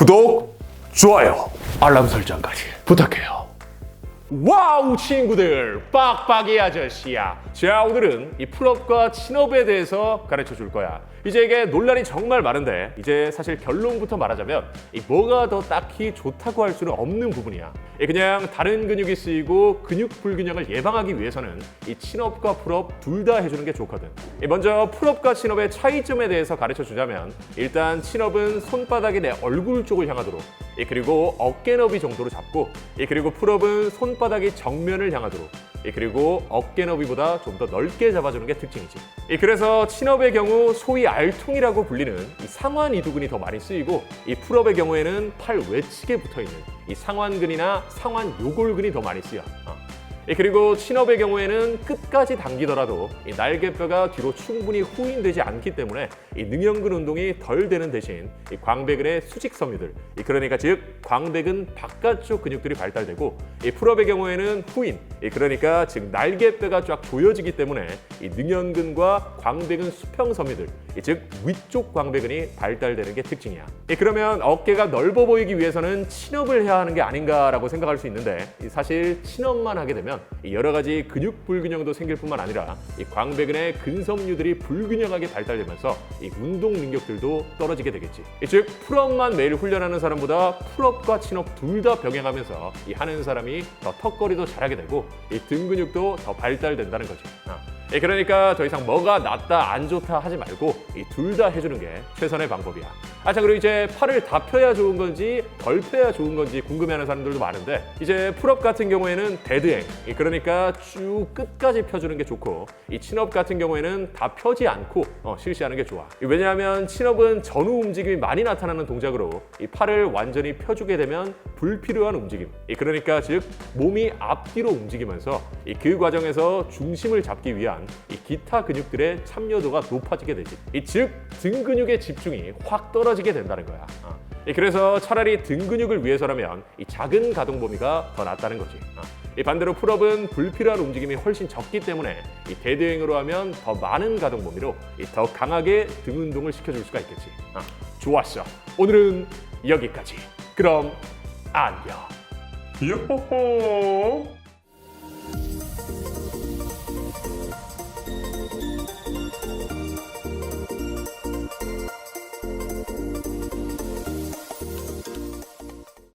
구독, 좋아요, 알람 설정까지 부탁해요. 와우 친구들. 빡빡이 아저씨야. 자 오늘은 이 풀업과 친업에 대해서 가르쳐 줄 거야. 이제 이게 논란이 정말 많은데 이제 사실 결론부터 말하자면 이 뭐가 더 딱히 좋다고 할 수는 없는 부분이야. 이 그냥 다른 근육이 쓰이고 근육 불균형을 예방하기 위해서는 이 친업과 풀업 둘 다 해주는 게 좋거든. 이 먼저 풀업과 친업의 차이점에 대해서 가르쳐 주자면 일단 친업은 손바닥이 내 얼굴 쪽을 향하도록 예, 그리고 어깨 너비 정도로 잡고 예, 그리고 풀업은 손 바닥이 정면을 향하도록 예, 그리고 어깨 너비보다 좀 더 넓게 잡아주는 게 특징이지. 예, 그래서 친업의 경우 소위 알통이라고 불리는 이 상완 이두근이 더 많이 쓰이고 이 풀업의 경우에는 팔 외측에 붙어 있는 이 상완근이나 상완 요골근이 더 많이 쓰여. 어. 예, 그리고 친업의 경우에는 끝까지 당기더라도 이 날개뼈가 뒤로 충분히 후인되지 않기 때문에 이 능형근 운동이 덜 되는 대신 이 광배근의 수직 섬유들, 이 그러니까 즉 광배근 바깥쪽 근육들이 발달되고 이 풀업의 경우에는 후인, 이 그러니까 즉 날개뼈가 쫙 조여지기 때문에 이 능형근과 광배근 수평 섬유들, 이즉 위쪽 광배근이 발달되는 게 특징이야. 이 그러면 어깨가 넓어 보이기 위해서는 친업을 해야 하는 게 아닌가라고 생각할 수 있는데 이 사실 친업만 하게 되면 이 여러 가지 근육 불균형도 생길 뿐만 아니라 이 광배근의 근섬유들이 불균형하게 발달되면서 이 운동 능력들도 떨어지게 되겠지. 이즉 풀업만 매일 훈련하는 사람보다 풀업과 친업 둘 다 병행하면서 이 하는 사람이 더 턱걸이도 잘하게 되고 이 등 근육도 더 발달된다는 거지. 아. 예, 그러니까 더 이상 뭐가 낫다 안 좋다 하지 말고 이 둘 다 해주는 게 최선의 방법이야. 아, 자 그리고 이제 팔을 다 펴야 좋은 건지 덜 펴야 좋은 건지 궁금해하는 사람들도 많은데 이제 풀업 같은 경우에는 데드행, 이 그러니까 쭉 끝까지 펴주는 게 좋고 이 친업 같은 경우에는 다 펴지 않고 어, 실시하는 게 좋아. 이 왜냐하면 친업은 전후 움직임이 많이 나타나는 동작으로 이 팔을 완전히 펴주게 되면 불필요한 움직임. 이 그러니까 즉 몸이 앞뒤로 움직이면서 이그 과정에서 중심을 잡기 위한 이 기타 근육들의 참여도가 높아지게 되지. 이즉등 근육의 집중이 확 떨어 지게 된다는 거야. 어. 이 그래서 차라리 등 근육을 위해서라면 이 작은 가동 범위가 더 낫다는 거지. 어. 이 반대로 풀업은 불필요한 움직임이 훨씬 적기 때문에 이 대대행으로 하면 더 많은 가동 범위로 이더 강하게 등 운동을 시켜줄 수가 있겠지. 어. 좋았어. 오늘은 여기까지. 그럼 안녕. 요호호